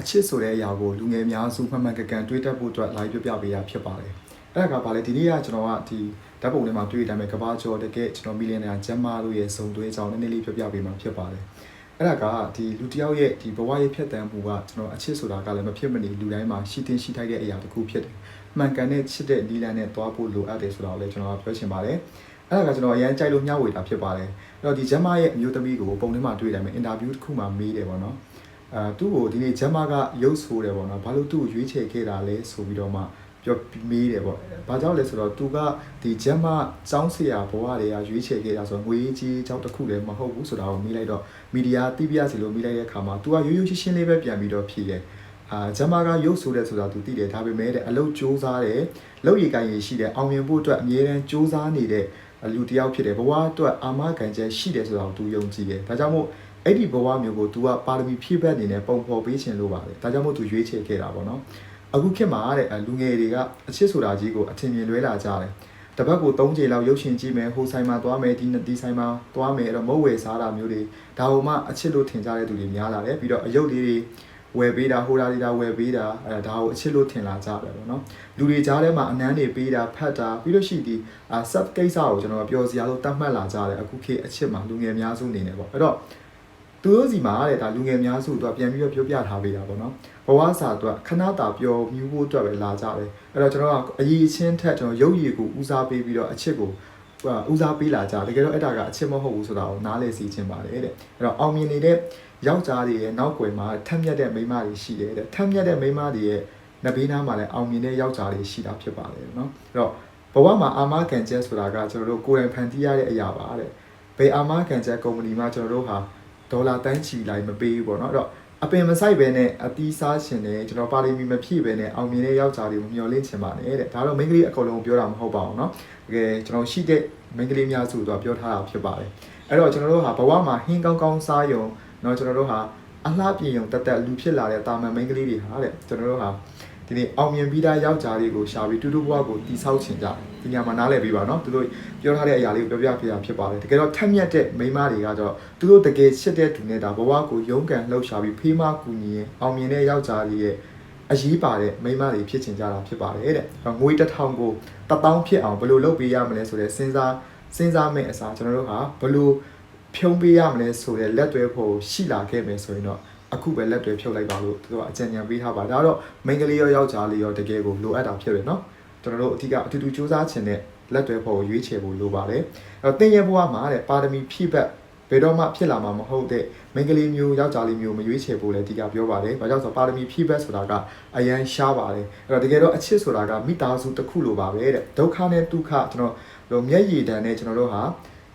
အချစ်ဆိုတဲ့အရာကိုလူငယ်များစုမှန်မှန်ကန်ကန်တွေးတတ်ဖို့အတွက် live ပြပြပေးတာဖြစ်ပါတယ်အဲ့ဒါကဘာလဲဒီနေ့ကကျွန်တော်ကဒီဓာတ်ပုံထဲမှာတွေ့တဲ့အတိုင်းပဲကဘာကျော်တကယ်ကျွန်တော်မီလီယံနာဂျမ်မာတို့ရဲ့ဇုံသွေးကြောင်းနည်းနည်းလေးပြပြပေးမှာဖြစ်ပါတယ်အဲ့ဒါကဒီလူတစ်ယောက်ရဲ့ဒီဘဝရဲ့ဖြတ်တန်းမှုကကျွန်တော်အချစ်ဆိုတာကလည်းမဖြစ်မနေလူတိုင်းမှာရှိတင်ရှိထိုက်တဲ့အရာတစ်ခုဖြစ်တယ်မှန်ကန်တဲ့ချစ်တဲ့နီလန်နဲ့သွားဖို့လိုအပ်တယ်ဆိုတာကိုလည်းကျွန်တော်ကပြောချင်ပါတယ်အဲ့ဒါကကျွန်တော်အရင်ကြိုက်လို့မျှဝေတာဖြစ်ပါတယ်အဲ့တော့ဒီဂျမ်မာရဲ့အမျိုးသမီးကိုပုံထဲမှာတွေ့တယ်မယ်အင်တာဗျူးတစ်ခုမှမေးတယ်ပေါ့နော် အာသူ့ကိုဒီနေ့ဂျမ်မာကရုပ်ဆိုးတယ်ပေါ့နော်ဘာလို့သူ့ကိုရွေးချယ်ခဲ့တာလဲဆိုပြီးတော့မှပြောမေးတယ်ပေါ့ဘာကြောင့်လဲဆိုတော့သူကဒီဂျမ်မာចောင်းဆရာဘဝတွေကရွေးချယ်ခဲ့တာဆိုတော့ငွေကြီးចောင်းတစ်ခုလည်းမဟုတ်ဘူးဆိုတာကိုမေးလိုက်တော့မီဒီယာတိပြစီလို့မေးလိုက်တဲ့အခါမှာ तू ကရိုးရိုးရှင်းရှင်းလေးပဲပြန်ပြီးတော့ဖြေတယ်အာဂျမ်မာကရုပ်ဆိုးတယ်ဆိုတာ तू သိတယ်ဒါပေမဲ့တဲ့အလုပ်စူးစမ်းတယ်လုပ်ရည်ကိုင်ရည်ရှိတယ်အောင်မြင်ဖို့အတွက်အမြဲတမ်းစူးစမ်းနေတဲ့ လူတစ်ယောက်ဖြစ်တယ်ဘဝအတွက်အာမခံချက်ရှိတယ်ဆိုတာကို तू ယုံကြည်တယ်ဒါကြောင့်မို့ အဲ့ဒီဘဝမျိုးကို तू ကပါရမီဖြည့်ဘက်အနေနဲ့ပုံဖော်ပေးခြင်းလို့ပါတယ်ဒါကြောင့်မို့ तू ရွေးချယ်ခဲ့တာပေါ့နော်အခုခေတ်မှာတဲ့လူငယ်တွေကအချစ်ဆိုတာကြီးကိုအထင်မြင်လွဲလာကြတယ်တစ်ပတ်ကို3ချိန်လောက်ရုပ်ရှင်ကြည့်မယ်ဟိုဆိုင်မှာသွားမယ်ဒီဒီဆိုင်မှာသွားမယ်အဲ့တော့မဟုတ်ဝယ်စားတာမျိုးတွေဒါဟိုမှအချစ်လို့ထင်ကြတဲ့သူတွေများလာတယ်ပြီးတော့အယုတ်လေးတွေ ဝယ်ပေးတာဟိုတာလေးတာဝယ်ပေးတာအဲဒါကိုအချစ်လို့ထင်လာကြတယ်ပေါ့နော်လူတွေကြားထဲမှာအနမ်းတွေပေးတာဖတ်တာပြီးလို့ရှိဒီအာ sub ကိစ္စကိုကျွန်တော်ပျော်စရာလို့တတ်မှတ်လာကြတယ်အခုခေတ်အချစ်မှာလူငယ်များစုအနေနဲ့ပေါ့အဲ့တော့သူတို့စီမှာတဲ့ဒါလူငယ်များစုတော့ပြန်ပြီးတော့ပြောပြထားပေးတာပေါ့နော်ဘဝစာတော့ခဏတာပျော်မြူးဖို့အတွက်ပဲလာကြတယ်အဲ့တော့ကျွန်တော်ကအရေးချင်းထက်ကျွန်တော်ရုပ်ရည်ကိုဦးစားပေးပြီးတော့အချစ်ကို ဦးစားပေးလာကြတကယ်တော့အဲ့ဒါကအချစ်မဟုတ်ဘူးဆိုတာကိုနားလည်စီခြင်းပါတယ်တဲ့အဲ့တော့အောင်မြင်နေတဲ့ယောက်ျားတွေရဲ့နောက်ွယ်မှာထက်မြက်တဲ့မိန်းမတွေရှိတယ်တဲ့ထက်မြက်တဲ့မိန်းမတွေရဲ့နဘေးနားမှာလည်းအောင်မြင်တဲ့ယောက်ျားတွေရှိတာဖြစ်ပါတယ်နော်အဲ့တော့ဘဝမှာအာမခံချက်ဆိုတာကကျွန်တော်တို့ကိုယ်တိုင်ဖန်တီးရတဲ့အရာပါတဲ့ဘယ်အာမခံချက်ကုမ္ပဏီမှာကျွန်တော်တို့ဟာဒေါ်လာတန်းချီလိုက်မပေးဘူးပေါ့နော်အဲ့တော့ အပင်မဆိုင်ပဲနဲ့အတီးစားရှင်တယ်ကျွန်တော်ပါလီမီမဖြည့်ပဲနဲ့အောင်မြင်တဲ့ယောက်ျားတွေကိုမျှော်လင့်ချင်ပါတယ်တဲ့ဒါတော့မိန်းကလေးအကုန်လုံးပြောတာမဟုတ်ပါဘူးเนาะတကယ်ကျွန်တော်ရှိတဲ့မိန်းကလေးများစုတော့ပြောထားတာဖြစ်ပါတယ်အဲ့တော့ကျွန်တော်တို့ဟာဘဝမှာဟင်းကောင်းကောင်းစားယုံเนาะကျွန်တော်တို့ဟာအလှပြင်ယုံတက်တက်လူဖြစ်လာတဲ့တာမန်မိန်းကလေးတွေဟာတဲ့ကျွန်တော်တို့ဟာ ဒီနေ့အောင်မြင်ပြီးသားယောက်ျားလေးကိုရှာပြီးတူတူဘွားကိုတိဆောက်ချင်ကြဒီညမှာနားလည်ပြီးပါနော်သူတို့ပြောထားတဲ့အရာလေးကိုပြောပြပြတာဖြစ်ပါတယ်တကယ်တော့ထက်မြက်တဲ့မိန်းမတွေကတော့သူတို့တကယ်ချစ်တဲ့သူနဲ့ဒါဘဝကိုရုန်းကန်လှုပ်ရှားပြီးဖေးမကူညီရင်အောင်မြင်တဲ့ယောက်ျားလေးရဲ့အရေးပါတဲ့မိန်းမတွေဖြစ်ချင်ကြတာဖြစ်ပါတယ်တဲ့ငွေတစ်ထောင်ကိုတပေါင်းဖြစ်အောင်ဘယ်လိုလုပ်ပေးရမလဲဆိုတဲ့စဉ်းစားစဉ်းစားမယ့်အစားကျွန်တော်တို့ဟာဘယ်လိုဖြုံးပေးရမလဲဆိုတဲ့လက်တွဲဖို့ရှိလာခဲ့မယ်ဆိုရင်တော့ အခုပဲလက်တွေဖြုတ်လိုက်ပါလို့သူကအကြံဉာဏ်ပေးထားပါဒါတော့မိန်းကလေးရောယောက်ျားလေးရောတကယ်ကိုလိုအပ်တာဖြစ်တယ်နော်ကျွန်တော်တို့အထူးကအတူတူစူးစမ်းခြင်းနဲ့လက်တွေဖို့ရွေးချယ်ဖို့လိုပါတယ်အဲ့တော့တင်ရဲ့ဘဝမှာတဲ့ပါရမီဖြည့်ဘက်ဘယ်တော့မှဖြစ်လာမှာမဟုတ်တဲ့မိန်းကလေးမျိုးယောက်ျားလေးမျိုးမရွေးချယ်ဖို့လည်းဒီကပြောပါတယ်။ဘာကြောင့်ဆိုပါရမီဖြည့်ဘက်ဆိုတာကအရန်ရှားပါတယ်။အဲ့တော့တကယ်တော့အချစ်ဆိုတာကမိသားစုတစ်ခုလိုပါပဲတဲ့။ဒုက္ခနဲ့ဒုက္ခကျွန်တော်တို့မျက်ရည်တန်နဲ့ကျွန်တော်တို့ဟာ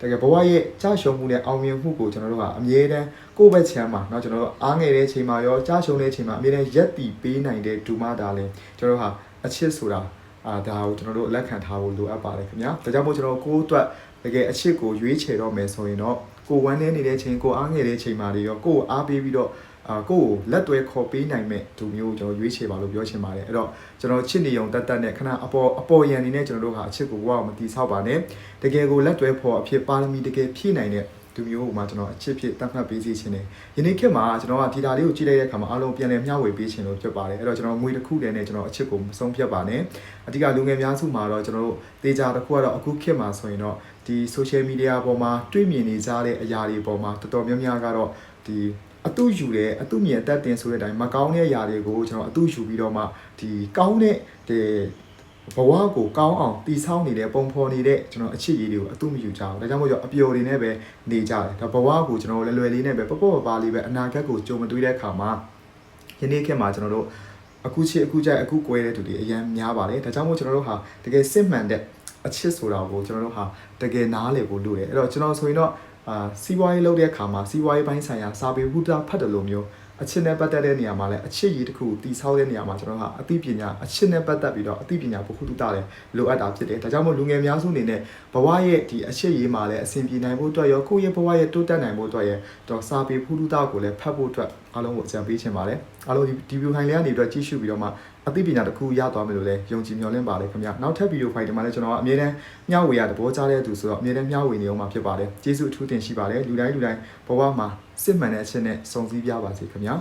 တကယ်ဘဝရဲ့ကြာရှုံမှုနဲ့အောင်မြင်မှုကိုကျွန်တော်တို့ကအမြဲတမ်းကိုယ့်ဘက်ချမ်းမှာเนาะကျွန်တော်တို့အားငယ်တဲ့ချိန်မှာရောကြာရှုံတဲ့ချိန်မှာအမြဲတမ်းရက်တီပေးနိုင်တဲ့ဒူမတာလဲကျွန်တော်တို့ဟာအချစ်ဆိုတာအာဒါကိုကျွန်တော်တို့လက်ခံထားဖို့လိုအပ်ပါတယ်ခင်ဗျာဒါကြောင့်မို့ကျွန်တော်ကိုယ့်အတွက်တကယ်အချစ်ကိုရွေးချယ်တော့မယ်ဆိုရင်တော့ကိုဝမ်းနေနေတဲ့ချိန်ကိုအားငယ်တဲ့ချိန်မှာတွေရောကိုယ့်ကိုအားပေးပြီးတော့ အာကိုယ့်ကိုလက်တွဲခေါ်ပေးနိုင်မဲ့သူမျိုးကိုကျွန်တော်ရွေးချယ်ပါလို့ပြောချင်ပါတယ်အဲ့တော့ကျွန်တော်ချစ်နေုံတက်တက်နဲ့ခဏအပေါ်အပေါ်ရန်နေနဲ့ကျွန်တော်တို့ဟာအချစ်ကိုဘဝကိုမတီးဆောက်ပါနဲ့တကယ်ကိုလက်တွဲဖော်အဖြစ်ပါရမီတကယ်ဖြည့်နိုင်တဲ့သူမျိုးကိုမှကျွန်တော်အချစ်ဖြစ်တတ်မှတ်ပေးစီခြင်းတယ်ယနေ့ခေတ်မှာကျွန်တော်ကဒီဓာလေးကိုကြည့်လိုက်တဲ့အခါမှာအားလုံးပြန်လည်မျှဝေပေးခြင်းလို့ဖြစ်ပါတယ်အဲ့တော့ကျွန်တော်ငွေတစ်ခုတည်းနဲ့ကျွန်တော်အချစ်ကိုမဆုံးဖြတ်ပါနဲ့အဓိကလူငယ်များစုမှာတော့ကျွန်တော်တို့တေချာတစ်ခုကတော့အခုခေတ်မှာဆိုရင်တော့ဒီ social media ပေါ်မှာတွေ့မြင်နေကြတဲ့အရာတွေပေါ်မှာတော်တော်များများကတော့ဒီ အတူယူတယ်အတူမြင်အသက်တင်ဆိုတဲ့အတိုင်းမကောင်းတဲ့အရာတွေကိုကျွန်တော်အတူယူပြီးတော့မှဒီကောင်းတဲ့ဒီဘဝကိုကောင်းအောင်တည်ဆောက်နေတဲ့ပုံဖော်နေတဲ့ကျွန်တော်အချစ်ရည်တွေကိုအတူမယူကြဘူးဒါကြောင့်မို့ရောအပျော်တွေနဲ့ပဲနေကြတယ်ဒါဘဝကိုကျွန်တော်လွယ်လွယ်လေးနဲ့ပဲပေါ့ပေါ့ပါလေးပဲအနာဂတ်ကိုကြုံမတွေ့တဲ့အခါမှာယနေ့ခေတ်မှာကျွန်တော်တို့အခုချစ်အခုကြိုက်အခုကွဲတဲ့သူတွေအများများပါတယ်ဒါကြောင့်မို့ကျွန်တော်တို့ဟာတကယ်စစ်မှန်တဲ့ အချစ်ဆိုတာကိုကျွန်တော်တို့ဟာတကယ်နားလည်ဖို့လိုတယ်အဲ့တော့ကျွန်တော်ဆိုရင်တော့အာစီးပွားရေးလုပ်တဲ့အခါမှာစီးပွားရေးပိုင်းဆိုင်ရာစာပေဝတ္တဖတ်တယ်လို့မျိုးအချစ်နဲ့ပတ်သက်တဲ့နေရာမှာလည်းအချစ်ရည်တစ်ခုတည်ဆောက်တဲ့နေရာမှာကျွန်တော်ကအသိပညာအချစ်နဲ့ပတ်သက်ပြီးတော့အသိပညာဘုဟုတုတလည်းလိုအပ်တာဖြစ်တယ်ဒါကြောင့်မို့လူငယ်များစုအနေနဲ့ဘဝရဲ့ဒီအချစ်ရည်မှာလည်းအဆင်ပြေနိုင်ဖို့အတွက်ရောကိုယ့်ရဲ့ဘဝရဲ့တိုးတက်နိုင်ဖို့အတွက်ရဲ့တော့စာပေဘုဟုတုတကိုလည်းဖတ်ဖို့အတွက်အားလုံးကိုအကြံပေးချင်ပါတယ်အားလုံးဒီဒီဗီဒီယိုဖိုင်လေးကနေပြီးတော့ကြည့်ရှုပြီးတော့မှ အသိပညာတစ်ခုရသွားမယ်လို့လည်းယုံကြည်မျှော်လင့်ပါတယ်ခင်ဗျနောက်ထပ်ဗီဒီယိုဖိုင်ဒီမှာလည်းကျွန်တော်ကအမြဲတမ်းမျှဝေရတဲ့ဘောကြားတဲ့သူဆိုတော့အမြဲတမ်းမျှဝေနေအောင်မှာဖြစ်ပါတယ်ကျေးဇူးအထူးတင်ရှိပါတယ်လူတိုင်းလူတိုင်းဘဝမှာစစ်မှန်တဲ့အချက်နဲ့စုံစည်းပြပါစေခင်ဗျာ